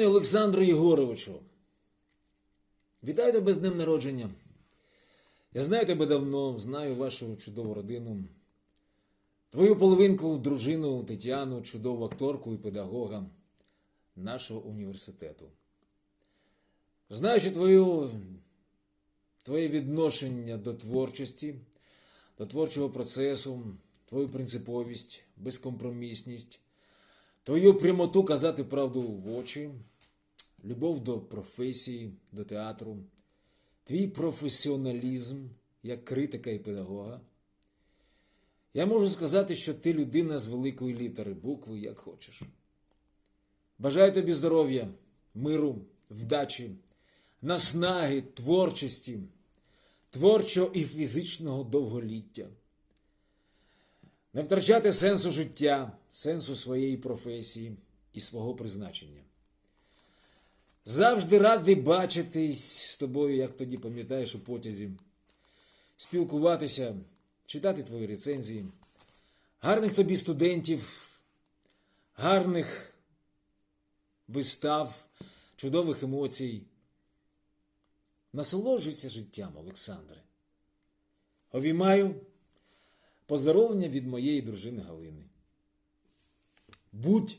Шановний Олександре Єгоровичу, вітаю тебе з днем народження. Я знаю тебе давно, знаю вашу чудову родину, твою половинку, дружину Тетяну, чудову акторку і педагога нашого університету. Знаючи твою, твоє відношення до творчості, до творчого процесу, твою принциповість, безкомпромісність, твою прямоту казати правду в очі, любов до професії, до театру, твій професіоналізм як критика і педагога. Я можу сказати, що ти людина з великої літери, букви, як хочеш. Бажаю тобі здоров'я, миру, вдачі, наснаги, творчості, творчого і фізичного довголіття. Не втрачати сенсу життя, сенсу своєї професії і свого призначення. Завжди радий бачитись з тобою, як тоді пам'ятаєш у потязі, спілкуватися, читати твої рецензії, гарних тобі студентів, гарних вистав, чудових емоцій. Насолоджуйся життям, Олександре. Обіймаю поздоровлення від моєї дружини Галини. Будь